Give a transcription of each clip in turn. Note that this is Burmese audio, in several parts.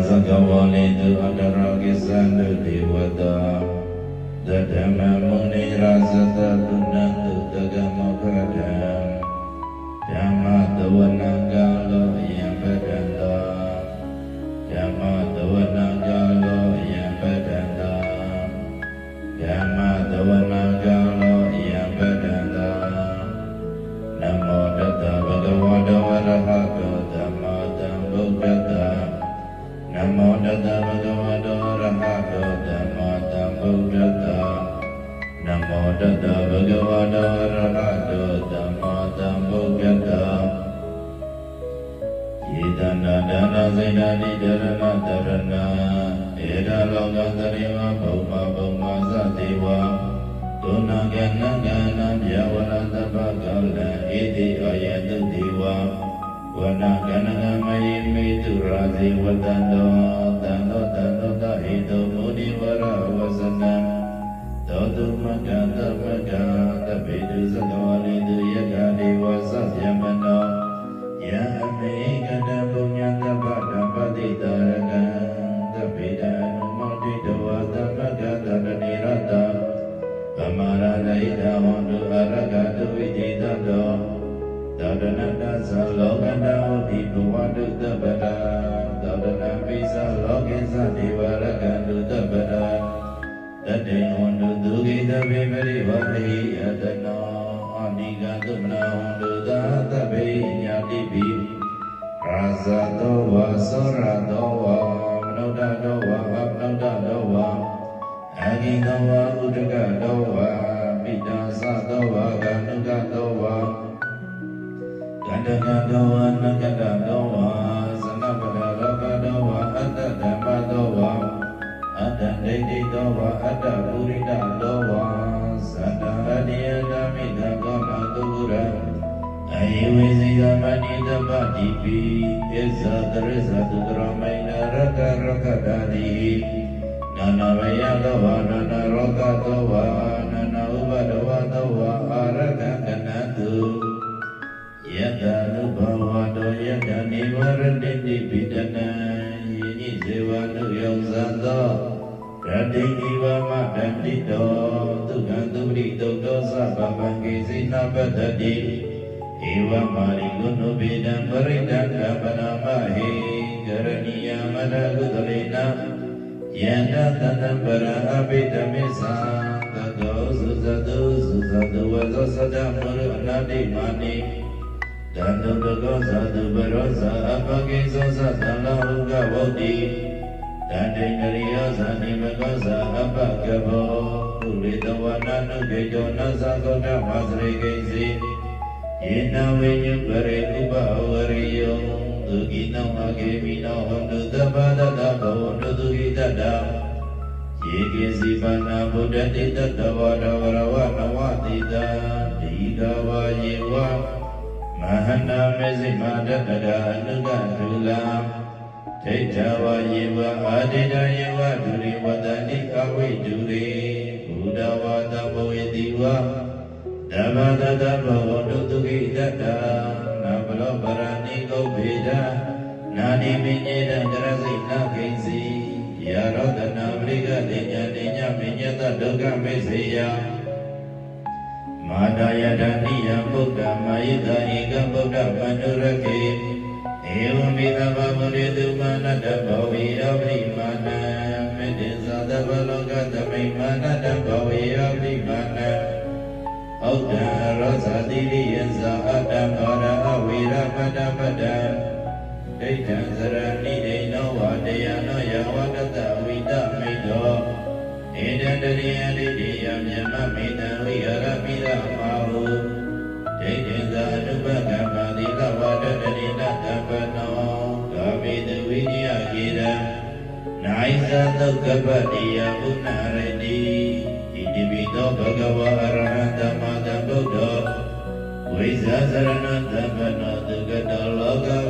သမန္တာသကဝ မောတတဗုဒ္ဓဝါဒဝရဟတောသမ္မာသမ္ဗုဒ္ဓတ္တနမောတတဗုဒ္ဓဝါဒဝရဟတောသမ္မာသမ္ဗုဒ္ဓတ္တယေတနာဒါနစေနာနိဒရဏတရဏဧရလောကသရိမဘုံမဘုံမသတိဝါဒုနာကနကနံယဝရတပကလံဣတိအယတုတိဝ ဝနာကနကမယိမိတုရာဇိဝတံတောတံတောတံတောတဟိတောမုနိဝရဝဇနံသောတုမကတပကတပိတုသကဝလိတုယက္ခဒေဝသဗ္ဗယမနောယံအမေ တုတပ္ပတာသောတနပိသလောကိသဒေဝရကတုတပ္ပတာတတေဟောတုသူဂိတဗေပရိဝတိယတနောအနိကသုမနာဟောတုသာတဗေညာတိပိရာဇတောဝါသောရတောဝါမနုဿတောဝါအမနုဿတောဝါအဂိတောဝါဥဒကတောဝါပိတာသတောဝါကန္တုကတောဝါကန္တကတောဝါနကတတောဝါ ဋ္ဌိတောဝါအတ္တပုရိဒတောဝါသတ္တရတ္တိယဓမ္မိတကောမတုရံအယဝေစီသမဏိတပတိပိဣဇာတရဇတုကရမိဏရကရကတာတိနာနာဝယသောဝါနာနာရောဂသောဝါနာနာဥပဒဝသောဝါအာရကကနတုယတနုဘဝတောယတနိဝရတိတိပိတနံယိနိဇေဝနုယောဇံသော ရတိနိဝမတန္တိတောသူကံသူပရိတုတ်သောသဗ္ဗဗံကေစိနာပတ္တိဧဝမာရိကုဏုပိတံပရိဒံကပနာမဟိကရဏီယမရကုသလေနံယန္တတတံပရအဘိဓမေသံတတောသုဇတုသုဇတုဝဇသတမရအနာတိမာနိတန္တုတကောဇတုပရောဇအပကိသောသတံလော ပကဘောပုရိတဝနာနုကေတောနသသောတမသရိကိစီယေနဝိညုပရိဥပဝရိယောသူကိနောအကေမိနောဟောတုသဗ္ဗတတဘောတုသူဟိတတံယေကေစီပနာဗုဒ္ဓတိတတဝရဝရဝနဝတိတံဒီကဝါယေဝမဟနာမေစိမတတရာအနုကဒုလံ ဒိဋ္ဌဝါယေဝအာတိတယေဝဒုရိဝတန္တိကဝိဒုရိဘုဒ္ဓဝါတဘောယတိဝါဓမ္မတတဘောတုတုခိတတနာဘလောပရဏိကုဗေဒနာနိမိညေတံကရစိနာခိစီယာရောတနာပရိကတိညာတိညာမိညတဒုက္ခမေစေယမာတာယတနိယဗုဒ္ဓမာယိတဧကဗုဒ္ဓပန္နုရခေ ဧဝံမိသဗ္ဗမုရိတုမာနတဘောဝိယောပိမာနမေတ္တိသာသဗ္ဗလောကသမိမာနတဘောဝိယောပိမာနဩဒ္ဒရောဇာတိရိယဇာအတ္တမောရအဝိရပတ္တပတ္တဒိဋ္ဌံဇရဏိဒိနောဝတယနောယဝတတဝိတမိတောဧတံတရိယဒိဋ္ဌိယမြမမိတံ နိုင်ဇသုတ်ကပတ္တိယဘုနာရတိဣတိပိသောဘဂဝါအရဟံသမ္မာသမ္ဗုဒ္ဓောဝိဇာစရဏသမ္ပနောသူကတောလောကဝိ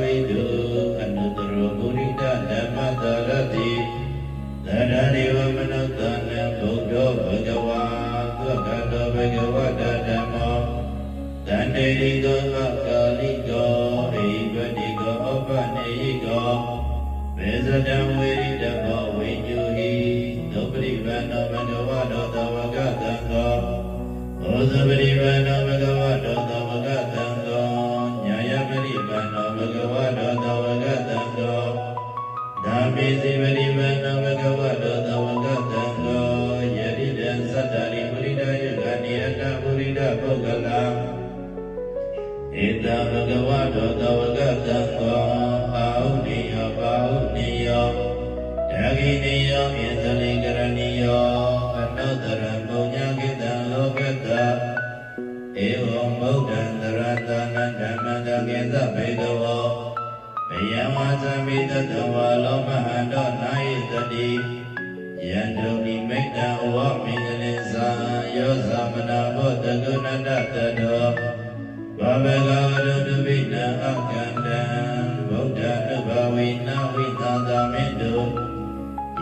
ပရိပန္နောဘဂဝတောသဝကတံသောညာယပရိပန္နောဘဂဝတောသဝကတံသောဓမ္မေစီပရိပန္နောဘဂဝတောသဝကတံသောယရိတံသတ္တရိပုရိဒယဂဏိယတပုရိဒပုဂ္ဂလံဧတံဘဂဝတောသဝကတံသောအာဟုနိယောပါဟုနိယောတဂိနိယောဣသလိ သဘေကဝောဘယံဝါသမိတတဝါလောမဟန္တောနာယတတိယန္တုမိမိတ္တဩဝမင်္ဂလိဇာယောသမနာဘောတကုဏတတတောဘာဝကဝရုတုပိနအခန္တံဗုဒ္ဓနုဘဝိနဝိသန္တမေတု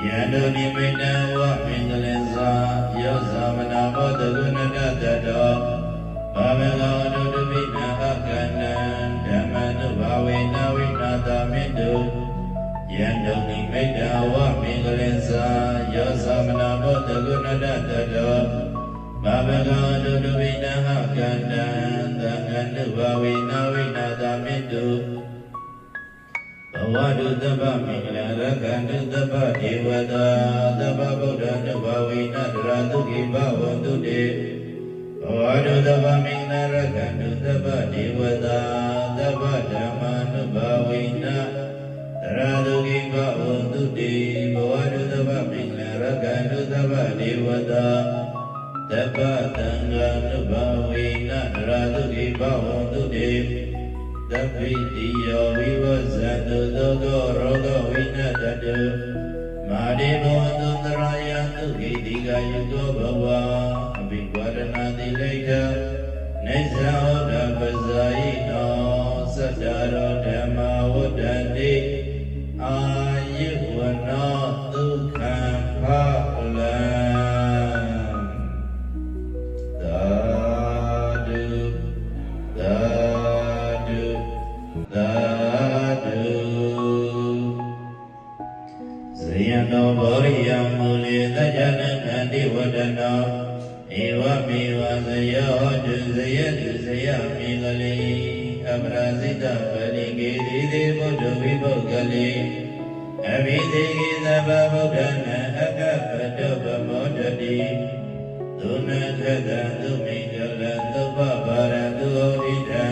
ယန္တုနိမိတံဝမင်္ဂလိဇာယောသမနာဘောတကုဏ ဘဝိနဝိသန္တမေတုယန္တုနိမိတံဝမင်္ဂလိဇာယောသမနာဘောတကုဏတတတောဘာဝကဝတုတုပိနဟကန္တံသံဃနုဘဝေနဝိနာသမိတုဘဝတုသဗ္ဗမင်္ဂလရကန္တုသဗ္ဗဒေဝတာသဗ္ဗဗုဒ္ဓနုဘဝေနတရာတုခိဘဝန္တုတေဘဝတုသဗ္ဗမင်္ဂလရကန္တုသဗ္ဗဒေဝတာ တပိတိယောဝိဝဇ္ဇတုသောကောရောဂဝိနတတုမာရိဘောတုတရာယတုခိတိကာယုကောဘဝအဘိဝရဏတိလိဋ္ဌနေဇာဟောတပဇာယိနောသတ္တရောဓမ္မဝတ္တန္တိအာယုဝနော တုဇယတုဇယမေကလေအပရာဇိတပရိကေတိတိဘုဒ္ဓဝိဘုဂ္ဂလေအဘိသေကိသဗ္ဗဗုဒ္ဓနာအကပတောပမောတတိသုနခတံသုမိကလံသုပ္ပဗာရံသူဩဒိတံ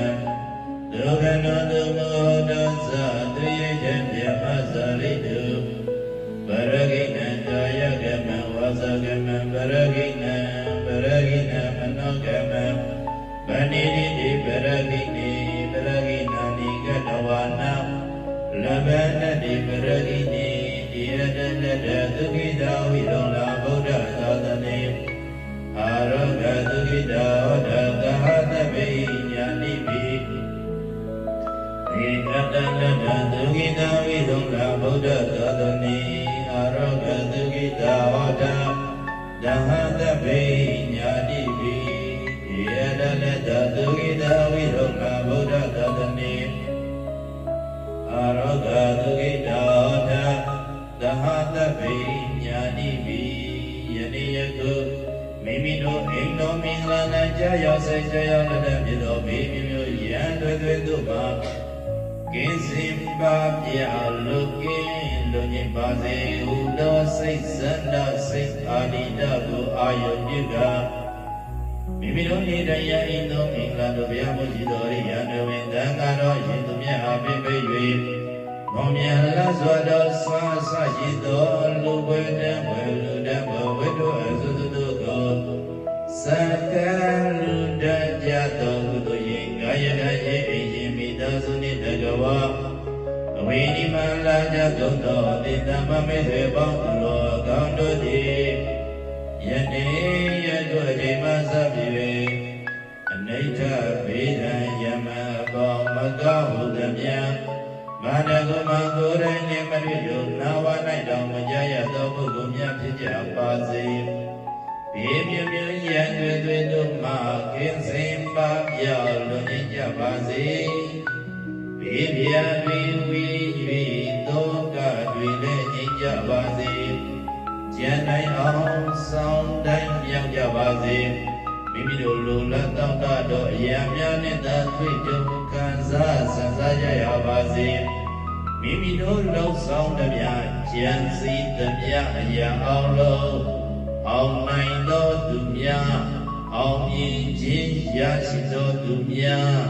ဒုက္ခနောသူမောဒသသူယေချံပြမသရိတုပရဂိဏံကာယကမံဝါစကမံပရဂိဏံ တတတသုခိတာဝိရုံလာဗုဒ္ဓသာသနေအာရောဂသုခိတောဒသဟတပိညာနိပိဧကတတတသုခိတဝိသုလာဗုဒ္ဓသောတနိအာရောဂသုခိတောဒသဟတပိ သဟတပိညာနိပိယနေ့ယခုမိမိတို့အိမ်တော်မင်္ဂလာနဲ့ကြာရောက်စေကြာရောက်တဲ့ပြည်တော်ဘေးမျိုးမျိုးရန်တွေတွေတို့မှာကင်းစင်ပါပြလုကင်းလူညင်ပါစေဟူသောစိတ်စန္ဒစိတ်အာနိတကိုအာယုပြုကမိမိတို့ဤတရားအိမ်တော်မင်္ဂလာတို့ဘုရားမူကြီးတော်ရိယံတော်ဝင်တန်ခါတော်ရှင်သူမြတ်အားပြည့်ပြည့်၍ မောင်မြတ်လာစွာတော်ဆွာဆရှိတော်လူပွဲတဲ့ဝေလူတဲ့ဘဝိတုအစုစုတို့ကိုစကလူတကြတော်ကုသိုလ်ရင်ကာယကရဲ့အရင်မိသားစုနှင့်တကဝအဝိနိမလာကြကုန်သောတိတ္တမမေသေပေါင်းသူတော်ကောင်းတို့သည်ယနေ့ယခုအချိန်မှစပြီးအနိဋ္ဌဘေဒံယမအပေါင်းမကောင်းဟုသမျှ မာနကုမကိုယ်တိုင်နှင့်မရယုနာဝ၌တောင်မကြရသောပုဂ္ဂိုလ်များဖြစ်ကြပါစေ။ဘေးမြမြရန်တွေတွေတို့မှကင်းစင်ပါပြောင်းလွန်မြကြပါစေဘေးပြာတွေဝီ၍သောကတွေလည်းကျန်နိုင်အောင်ဆောင်တိုင်းမြောက်ကြပါစေမိမိတို့ လူလက်တောင့်တတော်အရာများနဲ့သာတွေ့ကြုံခံစားဆန်းစားကြရပါစေမိမိတို့လောက်ဆောင်သည်များကျန်စီသည်များအရာအောင်လို့အောင်နိုင်သောသူများအောင်မြင်ခြင်းရရှိသောသူများ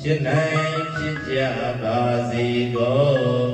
ဖြစ်နိုင်ဖြစ်ကြပါစေကုန်သတည်း